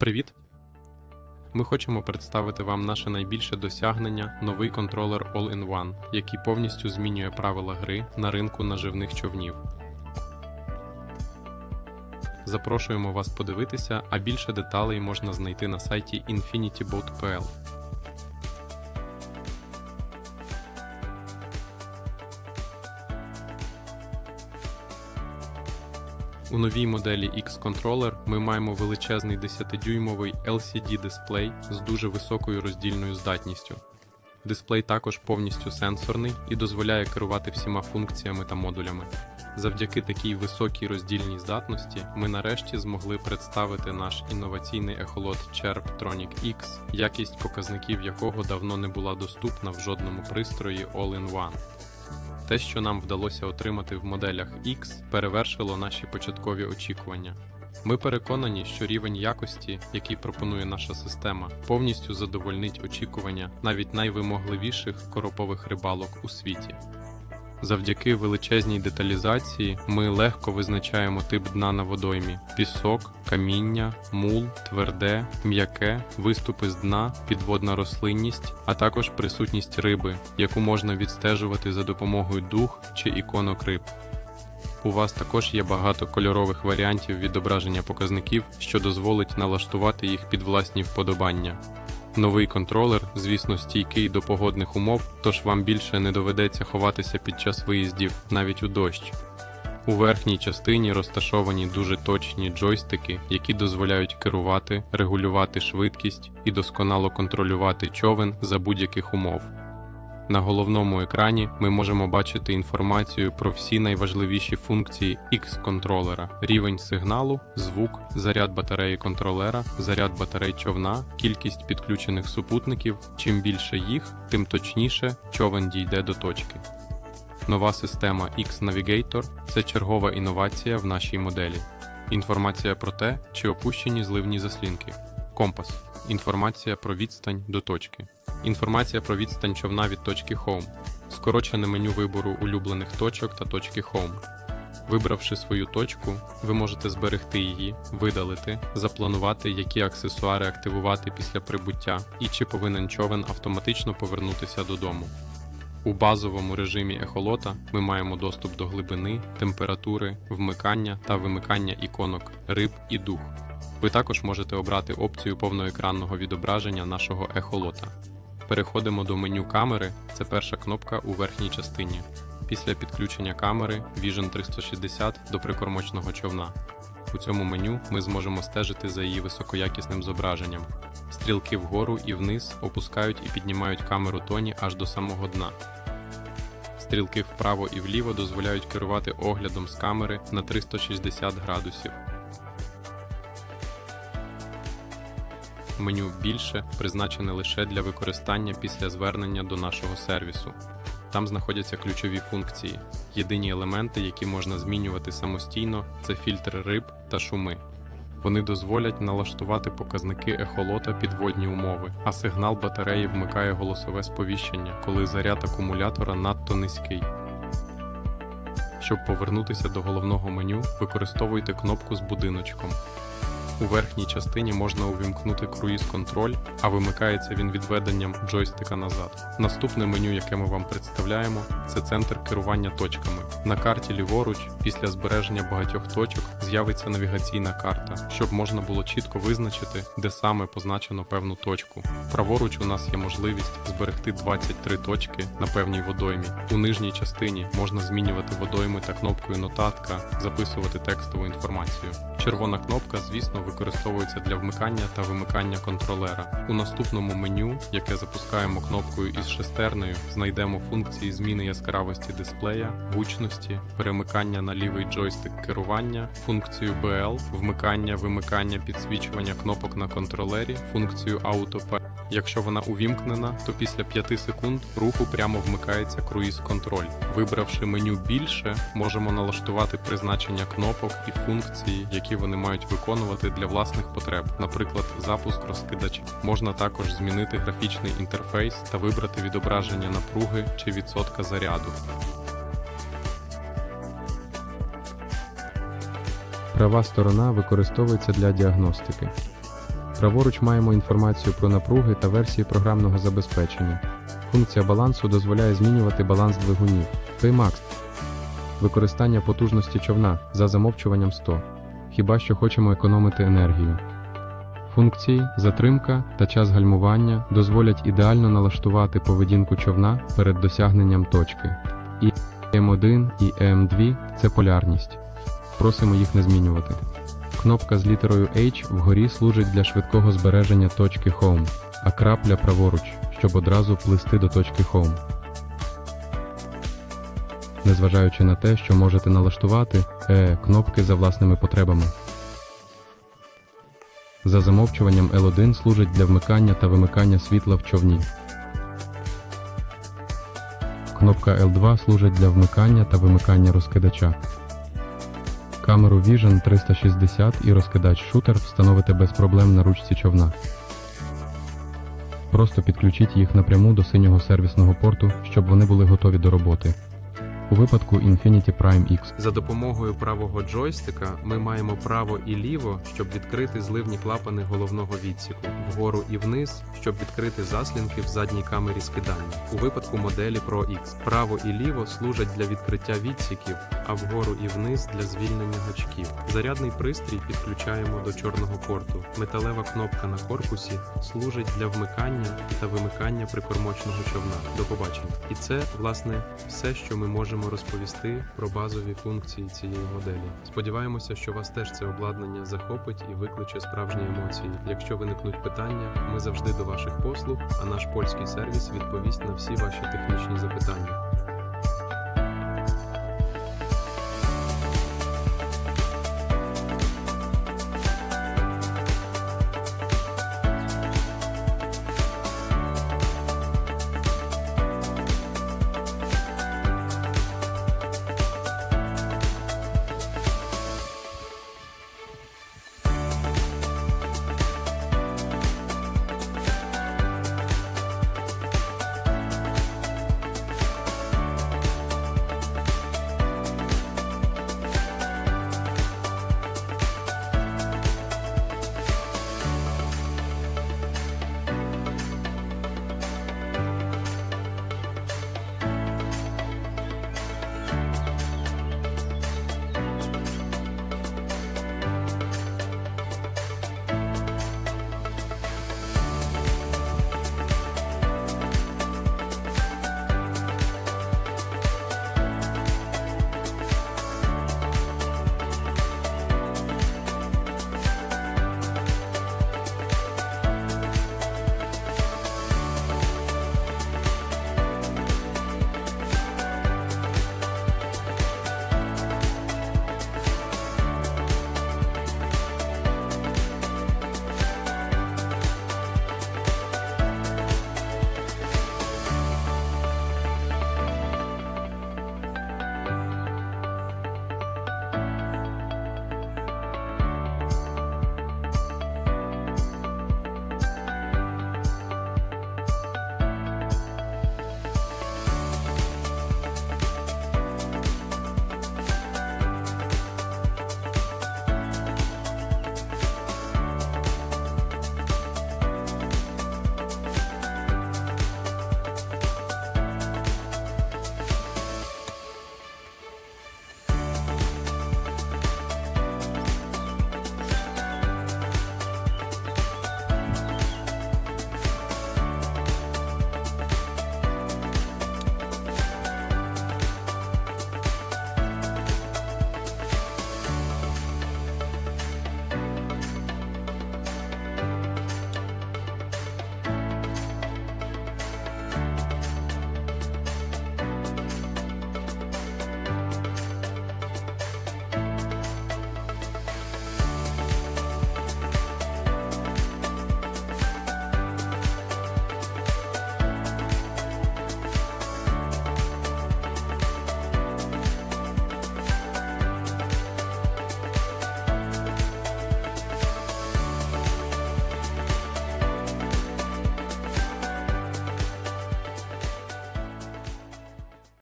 Привіт! Ми хочемо представити вам наше найбільше досягнення новий контролер All-in-One, який повністю змінює правила гри на ринку наживних човнів. Запрошуємо вас подивитися, а більше деталей можна знайти на сайті infinityboat.pl. У новій моделі X-Controller ми маємо величезний 10-дюймовий LCD-дисплей з дуже високою роздільною здатністю. Дисплей також повністю сенсорний і дозволяє керувати всіма функціями та модулями. Завдяки такій високій роздільній здатності ми нарешті змогли представити наш інноваційний ехолот Cherptronic X, якість показників якого давно не була доступна в жодному пристрої All-in-One. Те, що нам вдалося отримати в моделях X, перевершило наші початкові очікування. Ми переконані, що рівень якості, який пропонує наша система, повністю задовольнить очікування навіть найвимогливіших коропових рибалок у світі. Завдяки величезній деталізації ми легко визначаємо тип дна на водоймі: пісок, каміння, мул, тверде, м'яке, виступи з дна, підводна рослинність, а також присутність риби, яку можна відстежувати за допомогою дух чи іконок риб. У вас також є багато кольорових варіантів відображення показників, що дозволить налаштувати їх під власні вподобання. Новий контролер, звісно, стійкий до погодних умов, тож вам більше не доведеться ховатися під час виїздів навіть у дощ. У верхній частині розташовані дуже точні джойстики, які дозволяють керувати, регулювати швидкість і досконало контролювати човен за будь-яких умов. На головному екрані ми можемо бачити інформацію про всі найважливіші функції X-контролера: рівень сигналу, звук, заряд батареї контролера, заряд батарей човна, кількість підключених супутників. Чим більше їх, тим точніше човен дійде до точки. Нова система X-Navigator – це чергова інновація в нашій моделі. Інформація про те, чи опущені зливні заслінки. Компас. Інформація про відстань до точки. Інформація про відстань човна від точки Home. Скорочене меню вибору улюблених точок та точки Home. Вибравши свою точку, ви можете зберегти її, видалити, запланувати, які аксесуари активувати після прибуття і чи повинен човен автоматично повернутися додому. У базовому режимі ехолота ми маємо доступ до глибини, температури, вмикання та вимикання іконок риб і дух. Ви також можете обрати опцію повноекранного відображення нашого ехолота. Переходимо до меню камери, це перша кнопка у верхній частині. Після підключення камери Vision 360 до прикормочного човна. У цьому меню ми зможемо стежити за її високоякісним зображенням. Стрілки вгору і вниз опускають і піднімають камеру тоні аж до самого дна. Стрілки вправо і вліво дозволяють керувати оглядом з камери на 360 градусів. Меню більше призначене лише для використання після звернення до нашого сервісу. Там знаходяться ключові функції. Єдині елементи, які можна змінювати самостійно, це фільтр риб та шуми. Вони дозволять налаштувати показники ехолота під водні умови, а сигнал батареї вмикає голосове сповіщення, коли заряд акумулятора надто низький. Щоб повернутися до головного меню, використовуйте кнопку з будиночком. У верхній частині можна увімкнути круїз-контроль, а вимикається він відведенням джойстика назад. Наступне меню, яке ми вам представляємо, це центр керування точками. На карті ліворуч, після збереження багатьох точок, з'явиться навігаційна карта, щоб можна було чітко визначити, де саме позначено певну точку. Праворуч у нас є можливість зберегти 23 точки на певній водоймі. У нижній частині можна змінювати водойми та кнопкою нотатка, записувати текстову інформацію. Червона кнопка, звісно, використовується для вмикання та вимикання контролера. У наступному меню, яке запускаємо кнопкою із шестернею, знайдемо функції зміни яскравості дисплея, гучності, перемикання на лівий джойстик керування, функцію BL, вмикання, вимикання, підсвічування кнопок на контролері, функцію Auto Якщо вона увімкнена, то після 5 секунд руху прямо вмикається круїз-контроль. Вибравши меню більше, можемо налаштувати призначення кнопок і функції, які вони мають виконувати для власних потреб, наприклад, запуск розкидача. Можна також змінити графічний інтерфейс та вибрати відображення напруги чи відсотка заряду. Права сторона використовується для діагностики. Праворуч маємо інформацію про напруги та версії програмного забезпечення. Функція балансу дозволяє змінювати баланс двигунів. Paymax – використання потужності човна за замовчуванням 100. Хіба що хочемо економити енергію. Функції затримка та час гальмування дозволять ідеально налаштувати поведінку човна перед досягненням точки. І М1 і М2 це полярність. Просимо їх не змінювати. Кнопка з літерою H вгорі служить для швидкого збереження точки Home, а крапля праворуч, щоб одразу плисти до точки Home. Незважаючи на те, що можете налаштувати е, кнопки за власними потребами. За замовчуванням L1 служить для вмикання та вимикання світла в човні. Кнопка L2 служить для вмикання та вимикання розкидача. Камеру Vision 360 і розкидач шутер встановите без проблем на ручці човна. Просто підключіть їх напряму до синього сервісного порту, щоб вони були готові до роботи. У випадку Infinity Prime X За допомогою правого джойстика ми маємо право і ліво, щоб відкрити зливні клапани головного відсіку, вгору і вниз, щоб відкрити заслінки в задній камері скидання. У випадку моделі Pro X право і ліво служать для відкриття відсіків, а вгору і вниз для звільнення гачків. Зарядний пристрій підключаємо до чорного порту. Металева кнопка на корпусі служить для вмикання та вимикання прикормочного човна. До побачення. І це, власне, все, що ми можемо розповісти про базові функції цієї моделі. Сподіваємося, що вас теж це обладнання захопить і викличе справжні емоції. Якщо виникнуть питання, ми завжди до ваших послуг, а наш польський сервіс відповість на всі ваші технічні запитання.